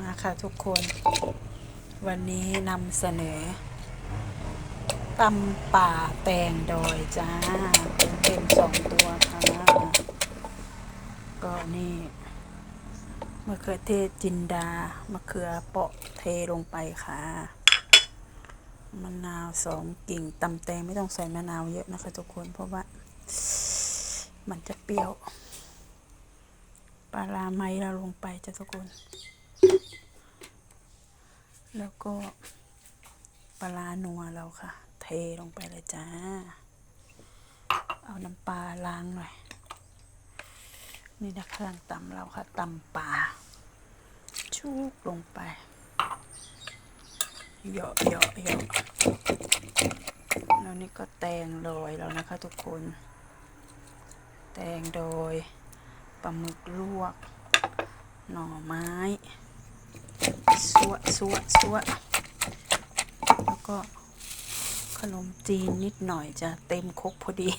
มาค่ะทุกคน วันนี้นำเสนอตำป่าแตงดอยจ้าเป็นสองตัวค่ะ ก็นี่มะเขือเทศจินดามะเขือเปาะเทลงไปค่ะมะนาวสองกิ่งตำแตงไม่ต้องใส่มะนาวเยอะนะคะทุกคนเพราะว่า มันจะเปรี้ยวปลาลาไม้เราลงไปจ้ะทุกคน แล้วก็ปลานัวเราค่ะ เทลงไปเลยจ้า เอาน้ำปลาล้างหน่อย นี่นะเครื่องตำเราค่ะตำปลาชุบลงไปเหยาะเหยาะเหยาะแล้วนี่ก็แตงโรยแล้วนะคะทุกคน แตงโดยปลาหมึกลวก หน่อไม้ ซัวสัวสัวแล้วก็ขนมจีนนิดหน่อยจะเต็มครกพอดี